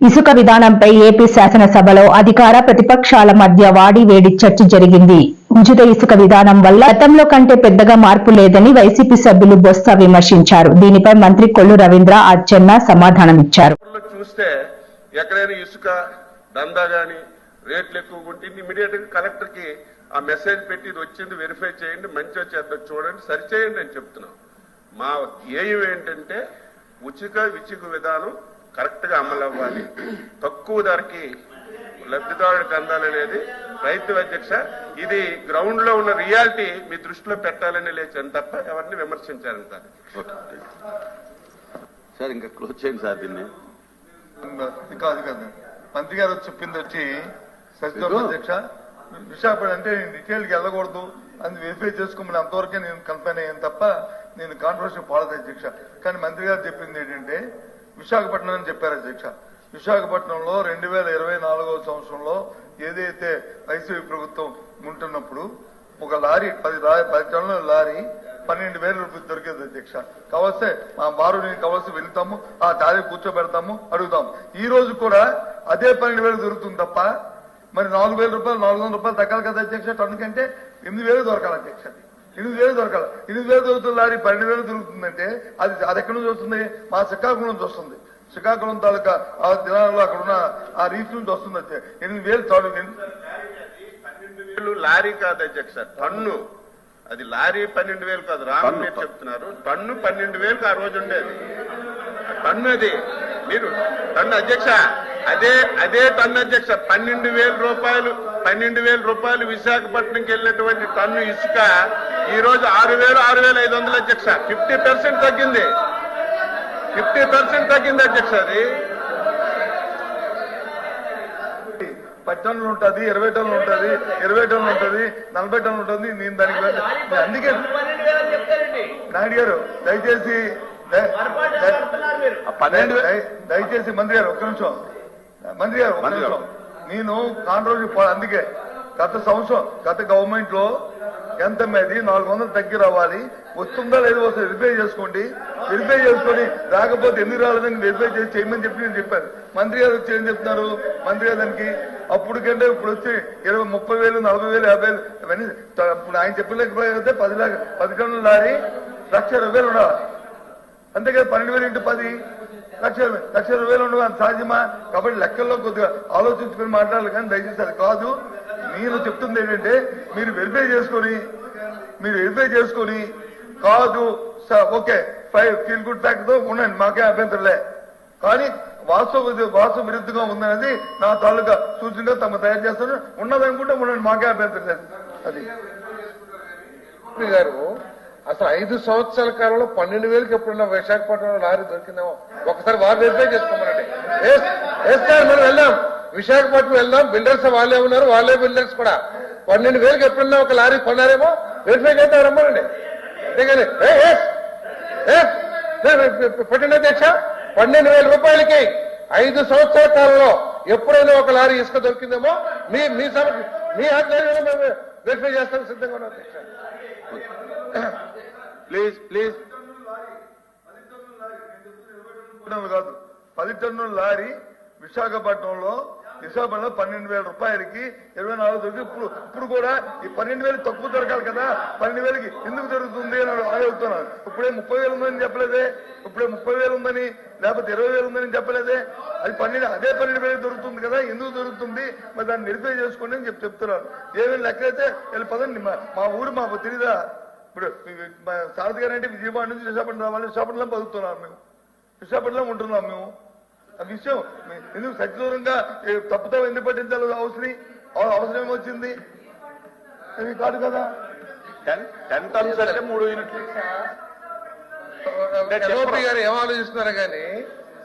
ఇసుక విధానంపై ఏపీ శాసనసభలో అధికార ప్రతిపక్షాల మధ్య వాడి వేడి చర్చ జరిగింది. ఉచిత ఇసుక విధానం వల్ల గతంలో కంటే పెద్దగా మార్పు లేదని వైసీపీ సభ్యులు బొత్స విమర్శించారు. దీనిపై మంత్రి కొల్లు రవీంద్ర అచ్చెన్న సమాధానమిచ్చారు. చూస్తే ఎక్కడైనా ఇసుక దందా గాని రేట్లు ఎక్కువ ఉంటే ఇమీడియట్గా కలెక్టర్కి ఆ మెసేజ్ పెట్టి ఇది వచ్చింది వెరిఫై చేయండి మంచిగా చేద్దాం చూడండి సరిచేయండి అని చెప్తున్నాం. మా ఏయం ఏంటంటే ఉచిత విచిక విధానం కరెక్ట్గా అమలు అవ్వాలి తక్కువ ధరకి లబ్ధిదారుడికి అందాలనేది రైతు అధ్యక్ష ఇది గ్రౌండ్లో ఉన్న రియాలిటీ మీ దృష్టిలో పెట్టాలని లేచాను తప్ప ఎవరిని విమర్శించాలని కాదు సార్ ఇంకా క్లోజ్ చేయండి సార్ దీన్ని. కాదు కాదు. మంత్రి గారు వచ్చి చెప్పింది వచ్చి సచివ అధ్యక్ష విశాఖపట్నం అంటే నేను డీటెయిల్కి వెళ్ళకూడదు అది వెరిఫై చేసుకోమని అంతవరకే నేను కన్ఫైన్ అయ్యాను తప్ప నేను కాంట్రవర్సీ పాడదు అధ్యక్ష. కానీ మంత్రి గారు చెప్పింది ఏంటంటే విశాఖపట్నం అని చెప్పారు అధ్యక్ష. విశాఖపట్నంలో రెండు వేల ఇరవై నాలుగవ సంవత్సరంలో ఏదైతే వైసీపీ ప్రభుత్వం ఉంటున్నప్పుడు ఒక లారీ పది లా- పది టన్నుల లారీ పన్నెండు వేల రూపాయలు దొరికేది అధ్యక్ష. కావస్తే మా బారు నేను కావలసి వెళ్తాము ఆ దారి కూర్చోబెడతాము అడుగుతాము. ఈ రోజు కూడా అదే పన్నెండు వేలు దొరుకుతుంది తప్ప మరి నాలుగు వేల రూపాయలు నాలుగు వందల రూపాయలు తగ్గాలి కదా అధ్యక్ష? టన్ను కంటే ఎనిమిది వేలు దొరకాలి అధ్యక్ష ఎనిమిది వేలు దొరకాలి. ఎనిమిది వేలు దొరుకుతుంది లారీ పన్నెండు వేలు దొరుకుతుందంటే అది అది ఎక్కడి నుంచి వస్తుంది? మా శ్రీకాకుళం నుంచి వస్తుంది. శ్రీకాకుళం తాలూకా ఆ దినాల్లో అక్కడ ఉన్న ఆ రీచ్ నుంచి వస్తుంది వచ్చే ఎనిమిది వేలు తాలూ వేలు లారీ కాదు అధ్యక్ష టన్ను. అది లారీ పన్నెండు వేలు కాదు. రామ్ మీరు చెప్తున్నారు. టన్ను పన్నెండు వేలకు ఆ రోజు ఉండేది. టన్ను అది. మీరు టన్ను అధ్యక్ష అదే అదే టన్ను అధ్యక్ష. పన్నెండు వేల రూపాయలు పన్నెండు వేల రూపాయలు విశాఖపట్నంకి వెళ్ళినటువంటి టన్ను ఇసుక ఈ రోజు ఆరు వేలు ఆరు వేల ఐదు వందలు అధ్యక్ష. ఫిఫ్టీ పర్సెంట్ తగ్గింది. ఫిఫ్టీ పర్సెంట్ తగ్గింది అధ్యక్ష అది. పది టన్నులు ఉంటుంది ఇరవై టన్నులు ఉంటుంది ఇరవై టన్నులు ఉంటుంది నలభై టన్నులు ఉంటుంది నేను దానికి అందుకే నాయుడు గారు దయచేసి పన్నెండు దయచేసి మంత్రి గారు ఒక్క నిమిషం. మంత్రి గారు ఒక్క. నిమిషం. నేను పో- అందుకే గత సంవత్సరం గత గవర్నమెంట్లో ఎంత మీది? నాలుగు వందలు తగ్గి రావాలి వస్తుందా లేదు వస్తుంది వెరిఫై చేసుకోండి. వెరిఫై చేసుకొని రాకపోతే ఎందుకు రాలేదని వెరిఫై చేసి చేయమని చెప్పి నేను చెప్పాను. మంత్రి గారు వచ్చి ఏం చెప్తున్నారు? మంత్రి గారు దానికి అప్పుడు కంటే ఇప్పుడు వచ్చి ఇరవై ముప్పై వేలు నలభై వేలు యాభై వేలు ఇవన్నీ ఇప్పుడు ఆయన చెప్పలేకపోతే పది లాగా పది టన్నుల లారీ లక్ష ఇరవై వేలు ఉండాలి. అంతే కదా పన్నెండు వేలు ఇంటూ పది లక్ష లక్ష ఇరవై వేలు ఉండవు. సాధ్యమా? కాబట్టి లెక్కల్లో కొద్దిగా ఆలోచించుకొని మాట్లాడాలి కానీ దయచేసి అది కాదు. నేను చెప్తుంది ఏంటంటే మీరు వెరిఫై చేసుకొని మీరు వెరిఫై చేసుకొని కాదు ఓకే ఫైవ్ ఫీల్ గుడ్ ఫ్యాక్ట్తో ఉండండి మాకే అభ్యంతరలే. కానీ వాస్తవ వాస్తవ విరుద్ధంగా ఉందనేది నా తాలూకా సూచనగా తమ తయారు చేస్తాను ఉన్నదనుకుంటే ఉండండి మాకే అభ్యంతరం లేదు అది గారు అసలు ఐదు సంవత్సరాల కాలంలో పన్నెండు వేలకు ఎప్పుడున్నా విశాఖపట్నంలో లారీ దొరికిందేమో? ఒకసారి వారు వెరిఫై చేసుకోమనండి. ఎస్ ఎస్ సార్ మనం వెళ్దాం. విశాఖపట్నం వెళ్దాం బిల్డర్స్ వాళ్ళే ఉన్నారు వాళ్ళే బిల్డర్స్ కూడా. పన్నెండు వేలకు ఎప్పుడన్నా ఒక లారీ కొన్నారేమో? వెరిఫై చేద్దాం రమ్మనండి. అంతేగాని ఏ, ఎస్, అధ్యక్ష పన్నెండు వేల రూపాయలకి ఐదు సంవత్సరాల కాలంలో ఎప్పుడైనా ఒక లారీ ఇసుక దొరికిందేమో? మీ మీ సభ మీ ఆధ్వర్యంలో మేము వెరిఫై చేస్తాం సిద్ధంగా ఉన్నాం అధ్యక్ష ప్లీజ్ ప్లీజ్. కాదు పది టన్నుల లారీ విశాఖపట్నంలో విశాఖపట్నంలో పన్నెండు వేల రూపాయలకి ఇరవై నాలుగు దొరికి ఇప్పుడు ఇప్పుడు కూడా ఈ పన్నెండు వేలు తక్కువ దొరకాలి కదా. పన్నెండు వేలకి ఎందుకు దొరుకుతుంది అని అడుగుతున్నాను ఇప్పుడే ముప్పై వేలు ఉందని చెప్పలేదే. ఇప్పుడే ముప్పై వేలు ఉందని లేకపోతే ఇరవై వేలు ఉందని చెప్పలేదే. అది పన్నెండు అదే పన్నెండు వేలు దొరుకుతుంది కదా. ఎందుకు దొరుకుతుంది? మరి దాన్ని వెరిఫై చేసుకోండి అని చెప్పి చెప్తున్నాను ఏమేమి లెక్కలైతే వెళ్ళి పదండి. మా మా ఊరు మాకు తెలీదా? ఇప్పుడు మా సారథి గారు అంటే విజయవాడ నుంచి విశాఖపట్నం రావాలి. విశాఖపట్నం బతుకుతున్నాం మేము. విశాఖపట్నంలో ఉంటున్నాం మేము. ఆ విషయం ఎందుకు సచిదూరంగా తప్పుతో ఎందుకు పట్టించాలి అవసరం అవ- అవసరం ఏమొచ్చింది? అది కాదు కదా? టెన్ టెన్ టన్స్ అంటే మూడు యూనిట్లు. గారు ఏం ఆలోచిస్తున్నారు కానీ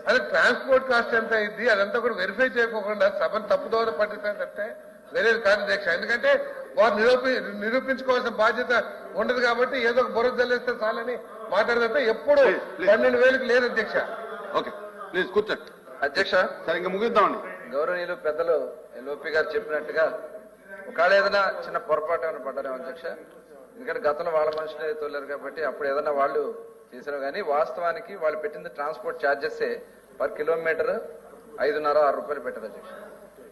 అదే ట్రాన్స్పోర్ట్ కాస్ట్ ఎంత అయింది అదంతా కూడా వెరిఫై చేయకోకుండా సభను తప్పుదోవ పట్టించాలంటే వేరే కాదు దీక్ష ఎందుకంటే వారు నిరూపి నిరూపించుకోవాల్సిన బాధ్యత ఉండదు కాబట్టి ఏదో ఒక బుర్ర జల్లిస్తే చాలని మాట్లాడితే ఎప్పుడు. పన్నెండు వేలకు లేదు అధ్యక్ష ఓకే. ప్లీజ్ కూర్చోండి. అధ్యక్ష సరే ఇంకా ముగిద్దామండి. గౌరవనీయులు పెద్దలు ఎల్ఓపి గారు చెప్పినట్టుగా ఒకవేళ ఏదైనా చిన్న పొరపాటు ఏమైనా పడ్డారేమో అధ్యక్ష? ఎందుకంటే గతంలో వాళ్ళ మనుషులే తోలేరు కాబట్టి అప్పుడు ఏదైనా వాళ్ళు చేశారు కానీ వాస్తవానికి వాళ్ళు పెట్టింది ట్రాన్స్పోర్ట్ ఛార్జెస్ పర్ కిలోమీటర్ ఐదున్నర ఆరు రూపాయలు పెట్టదు అధ్యక్ష.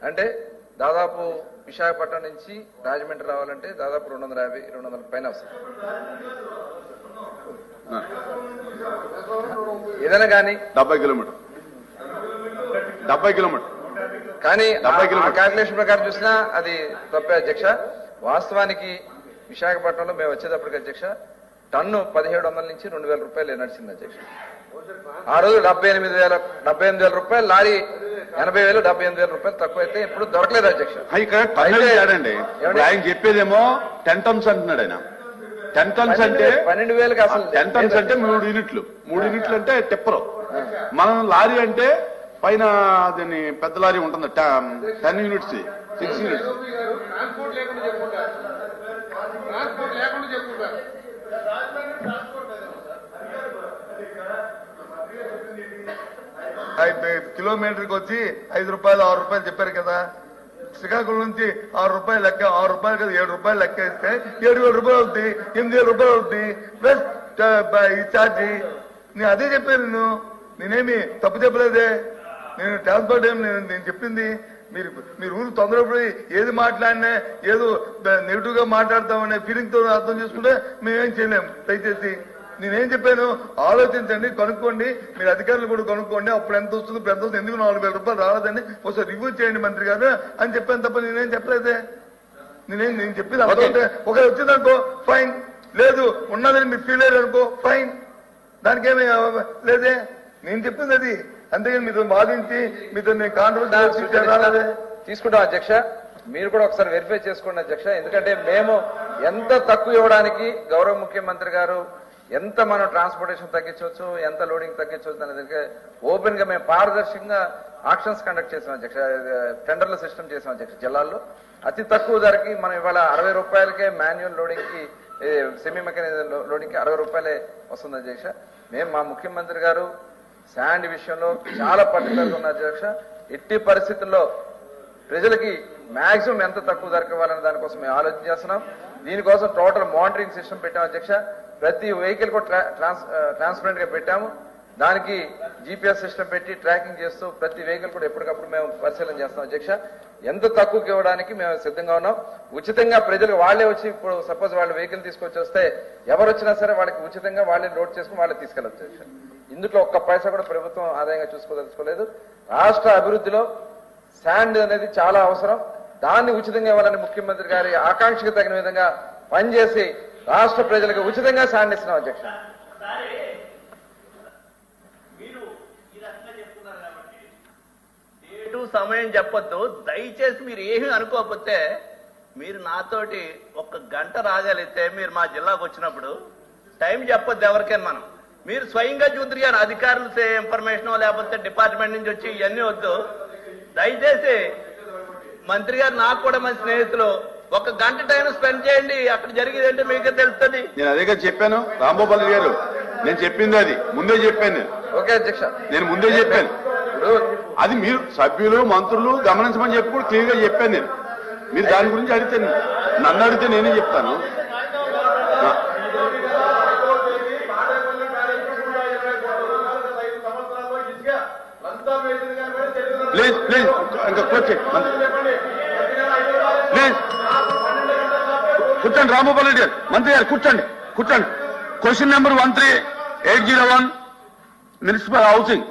అంటే దాదాపు విశాఖపట్నం నుంచి రాజమండ్రి రావాలంటే దాదాపు రెండు వందల యాభై రెండు వందల పైన ఏదైనా కానీ డెబ్బై కిలోమీటర్ డెబ్బై కిలోమీటర్. కానీ డెబ్బై ఆ కిలోమీటర్లు. క్యాల్కులేషన్ ప్రకారం చూసినా అది తప్పే అధ్యక్ష. వాస్తవానికి విశాఖపట్నంలో మేము వచ్చేటప్పటికి అధ్యక్ష టన్ను పదిహేడు వందల నుంచి రెండు వేల రూపాయలు నడిచింది అధ్యక్ష. ఆ రోజు డెబ్బై ఎనిమిది వేల డెబ్బై ఎనిమిది వేల రూపాయలు లారీ ఎనభై వేలు డెబ్బై ఎనిమిది వేల రూపాయలు తక్కువ అయితే ఇప్పుడు దొరకలేదు అధ్యక్ష? ఆయన చెప్పేదేమో టెన్ టన్స్ అంటున్నాడు ఆయన. టెన్ టన్స్ అంటే పన్నెండు వేలకి అసలు టెన్ టన్స్ అంటే మూడు యూనిట్లు. మూడు యూనిట్లు అంటే టిప్పరు. మనం లారీ అంటే పైన దీన్ని పెద్ద లారీ ఉంటుంది టెన్ యూనిట్స్ సిక్స్ యూనిట్స్. కిలోమీటర్కి వచ్చి ఐదు రూపాయలు ఆరు రూపాయలు చెప్పారు కదా. శ్రీకాకుళం నుంచి ఆరు రూపాయలు లెక్క ఆరు రూపాయలు కదా ఏడు రూపాయలు లెక్క ఇస్తే ఏడు వేల రూపాయలు అవుద్ది ఎనిమిది వేల రూపాయలు అవుద్ది. ప్లస్ ఈ ఛార్జీ. నేను అదే చెప్పాను నేను నేనేమి తప్పు చెప్పలేదే. నేను ట్రాన్స్పోర్ట్ ఏం నేను నేను చెప్పింది మీరు మీరు ఊరు తొందరపడి ఏది మాట్లాడినా ఏదో నెగిటివ్గా మాట్లాడతామనే ఫీలింగ్తో అర్థం చేసుకుంటే మేమేం చేయలేము. దయచేసి నేనేం చెప్పాను? ఆలోచించండి కనుక్కోండి. మీరు అధికారులు కూడా కనుక్కోండి. అప్పుడు ఎంత వస్తుంది ఇప్పుడు ఎంత వస్తుంది ఎందుకు నాలుగు వేల రూపాయలు రాలేదని ఒకసారి రివ్యూ చేయండి మంత్రి గారు అని చెప్పాను తప్ప నేనేం చెప్పలేదే. నేనేం నేను చెప్పింది అర్థం ఒకవేళ వచ్చిందనుకో ఫైన్ లేదు ఉన్నదని మీరు ఫీల్ అయ్యారు అనుకో ఫైన్ దానికేమీ లేదే. నేను చెప్పింది అది. అంతేగాని మీతో బాధించి మీతో నేను కాంట్రవర్సీ తీసుకుంటాం అధ్యక్ష. మీరు కూడా ఒకసారి వెరిఫై చేసుకోండి అధ్యక్ష. ఎందుకంటే మేము ఎంత తక్కువ ఇవ్వడానికి గౌరవ ముఖ్యమంత్రి గారు ఎంత మనం ట్రాన్స్పోర్టేషన్ తగ్గించవచ్చు ఎంత లోడింగ్ తగ్గించవచ్చు అనేది ఓపెన్గా మేము పారదర్శకంగా ఆక్షన్స్ కండక్ట్ చేసాం అధ్యక్ష. టెండర్ల సిస్టమ్ చేసాం అధ్యక్ష జిల్లాల్లో. అతి తక్కువ ధరకి మనం ఇవాళ అరవై రూపాయలకే మాన్యువల్ లోడింగ్కి సెమీ మెకానిజం లోడింగ్కి అరవై రూపాయలే వస్తుంది అధ్యక్ష. మేము మా ముఖ్యమంత్రి గారు శాండ్ విషయంలో చాలా పర్టికులర్ ఉన్న అధ్యక్ష ఎట్టి పరిస్థితుల్లో ప్రజలకి మాక్సిమం ఎంత తక్కువ ధరకు దానికోసం మేము ఆలోచన చేస్తున్నాం. దీనికోసం టోటల్ మానిటరింగ్ సిస్టమ్ పెట్టాం అధ్యక్ష. ప్రతి వెహికల్ కూడా ట్రాన్స్ ట్రాన్స్పరెంట్గా పెట్టాము. దానికి జీపీఎస్ సిస్టమ్ పెట్టి ట్రాకింగ్ చేస్తూ ప్రతి వెహికల్ కూడా ఎప్పటికప్పుడు మేము పరిశీలన చేస్తాం. అధ్యక్ష ఎంత తక్కువకి ఇవ్వడానికి మేము సిద్ధంగా ఉన్నాం. ఉచితంగా ప్రజలకు వాళ్ళే వచ్చి ఇప్పుడు సపోజ్ వాళ్ళు వెహికల్ తీసుకొచ్చి వస్తే ఎవరు వచ్చినా సరే వాళ్ళకి ఉచితంగా వాళ్ళే లోడ్ చేసుకుని వాళ్ళే తీసుకెళ్ళచ్చు అధ్యక్ష. ఇందులో ఒక్క పైసా కూడా ప్రభుత్వం ఆదాయంగా చూసుకోదలుచుకోలేదు. రాష్ట్ర అభివృద్ధిలో శాండ్ అనేది చాలా అవసరం. దాన్ని ఉచితంగా ఇవ్వాలని ముఖ్యమంత్రి గారి ఆకాంక్షకు తగిన విధంగా పనిచేసి రాష్ట్ర ప్రజలకు ఉచితంగా శాండ్ ఇస్తున్నాం అధ్యక్ష. సమయం చెప్పొద్దు. దయచేసి మీరు ఏమీ అనుకోకపోతే మీరు నాతోటి ఒక గంట రాగలిగితే మీరు మా జిల్లాకు వచ్చినప్పుడు టైం చెప్పొద్దు ఎవరికైనా మనం. మీరు స్వయంగా చూద్దరు కానీ అధికారులు ఇన్ఫర్మేషన్ లేకపోతే డిపార్ట్మెంట్ నుంచి వచ్చి ఇవన్నీ వద్దు. దయచేసి మంత్రి గారు నాకు కూడా మంచి స్నేహితులు. ఒక గంట టైం స్పెండ్ చేయండి. అక్కడ జరిగేది ఏంటో మీకే తెలుస్తుంది. నేను అదే కదా చెప్పాను. రాంభూపాల్ గారు నేను చెప్పింది అది. ముందే చెప్పాను. నేను ఓకే అధ్యక్ష. నేను ముందే చెప్పాను. ఇప్పుడు అది మీరు సభ్యులు మంత్రులు గమనించమని చెప్పి కూడా క్లియర్గా చెప్పాను నేను. మీరు దాని గురించి అడిగితే నన్ను అడిగితే నేనే చెప్తాను. ప్లీజ్ ప్లీజ్ ఇంకా కూర్చోండి ప్లీజ్. కూర్చోండి రామగోపాల్ రెడ్డి గారు. మంత్రి గారు కూర్చోండి కూర్చోండి. Question number one three eight zero one municipal housing